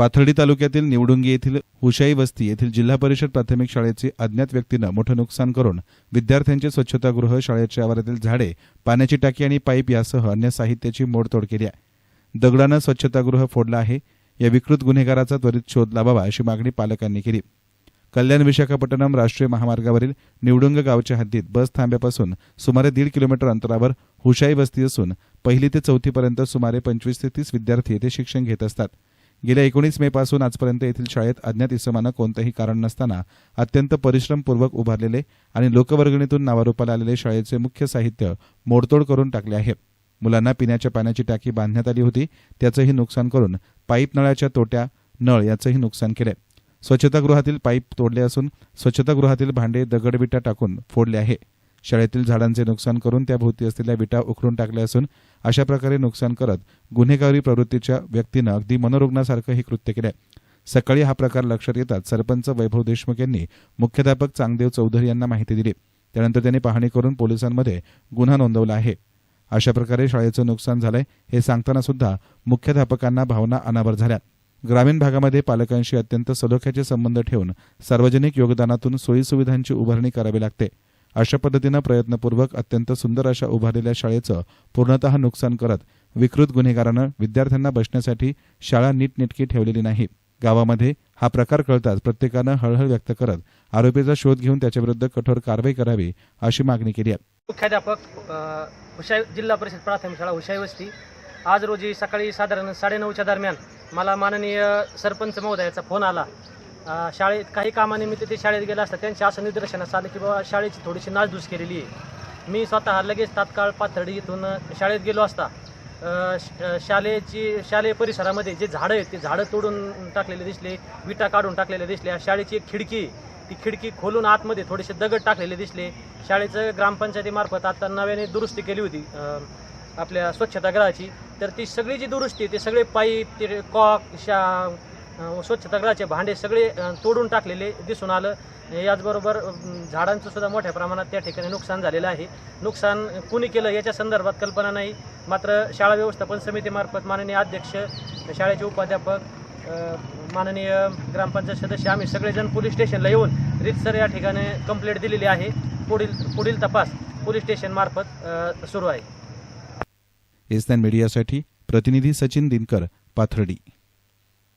पाथर्डी तालुक्यातील निवडुंगी येथील हुशाई वस्ती येथील जिल्हा परिषद प्राथमिक शाळेचे अज्ञात व्यक्तीनं मोठं नुकसान करून विद्यार्थ्यांचे स्वच्छतागृह शाळेच्या आवारातील झाडे पाण्याची टाकी आणि पाईप यासह अन्य साहित्याची मोडतोड केली आहे. दगडानं स्वच्छतागृह फोडलं आहे. या विकृत गुन्हेगाराचा त्वरित शोध लावावा अशी मागणी पालकांनी केली. कल्याण विशाखापट्टणम राष्ट्रीय महामार्गावरील निवडुंग गावच्या हद्दीत बस थांब्यापासून सुमारे दीड किलोमीटर अंतरावर हुशाई वस्ती असून पहिली ते चौथीपर्यंत सुमारे पंचवीस ते तीस विद्यार्थी येथे शिक्षण घेत असतात. गेल्या एकोणीस मे पासून आजपर्यंत येथील शाळेत अज्ञात इसमानं कोणतंही कारण नसताना अत्यंत परिश्रमपूर्वक उभारलेले आणि लोकवर्गणीतून नावारूपाला आलेले शाळेचे मुख्य साहित्य मोडतोड करून टाकले आहे. मुलांना पिण्याच्या पाण्याची टाकी बांधण्यात आली होती. त्याचंही नुकसान करून पाईप नळाच्या तोट्या नळ याचंही नुकसान केलंय स्वच्छतागृहातील पाईप तोडले असून स्वच्छतागृहातील भांडे दगडविटा टाकून फोडले आहे. शाळेतील झाडांचे नुकसान करून त्याभोवती असलेल्या विटा उखडून टाकल्या असून अशा प्रकारे नुकसान करत गुन्हेगारी प्रवृत्तीच्या व्यक्तीनं अगदी मनोरुग्णासारखं हे कृत्य केलं सकाळी हा प्रकार लक्षात येतात सरपंच वैभव देशमुख यांनी मुख्याध्यापक चांगदेव चौधरी यांना माहिती दिली. त्यानंतर त्यांनी पाहणी करून पोलिसांमध्ये गुन्हा नोंदवला आहे. अशा प्रकारे शाळेचं नुकसान झालंय हे सांगताना सुद्धा मुख्याध्यापकांना भावना अनावर झाल्या. ग्रामीण भागामध्ये पालकांशी अत्यंत सलोख्याचे संबंध ठेवून सार्वजनिक योगदानातून सोयीसुविधांची उभारणी करावी लागते. अशा पद्धतीनं प्रयत्नपूर्वक अत्यंत सुंदर अशा उभारलेल्या शाळेचं पूर्णतः नुकसान करत विकृत गुन्हेगारानं विद्यार्थ्यांना बसण्यासाठी शाळा नीटनेटकी ठेवलेली नाही. गावामध्ये हा प्रकार कळताच प्रत्येकानं हळहळ व्यक्त करत आरोपीचा शोध घेऊन त्याच्याविरुद्ध कठोर कारवाई करावी अशी मागणी केली आहे. मुख्याध्यापक जिल्हा परिषद प्राथमिक शाळा हुशाई वस्ती. आज रोजी सकाळी साधारण साडेनऊच्या दरम्यान मला माननीय सरपंच महोदयाचा फोन आला. शाळेत काही कामानिमित्त ते शाळेत गेला असता त्यांच्या असं निदर्शनास आलं की बाबा शाळेची थोडीशी नासधूस केलेली आहे. मी स्वतः लगेच तात्काळ पाथर्डी इथून शाळेत गेलो असता. श- शाळेची शालेय परिसरामध्ये जे झाडं आहेत ते झाडं तोडून टाकलेले दिसले विटा काढून टाकलेल्या दिसल्या शाळेची एक खिडकी आहे. ती खिडकी खोलून आतमध्ये थोडेसे दगड टाकलेले दिसले. शाळेचं ग्रामपंचायतीमार्फत आता नव्याने दुरुस्ती केली होती आपल्या स्वच्छतागृहाची. तर ती सगळी जी दुरुस्ती आहे, ते सगळे पाईप ते कॉक शा स्वच्छ स्वच्छतागृहाचे भांडे सगळे तोडून टाकलेले दिसून आलं. याचबरोबर झाडांचं सुद्धा मोठ्या प्रमाणात त्या ठिकाणी नुकसान झालेलं आहे. नुकसान कुणी केलं याच्या संदर्भात कल्पना नाही. मात्र शाळा व्यवस्थापन समितीमार्फत माननीय अध्यक्ष शाळेचे उपाध्यापक माननीय ग्रामपंचायत सदस्य आम्ही सगळेजण पोलीस स्टेशनला येऊन रितसर या ठिकाणी कंप्लेंट दिलेली आहे. पुढील पुढील तपास पोलीस स्टेशनमार्फत सुरू आहे. एसनान मीडियासाठी प्रतिनिधी सचिन दिनकर पाथर्डी.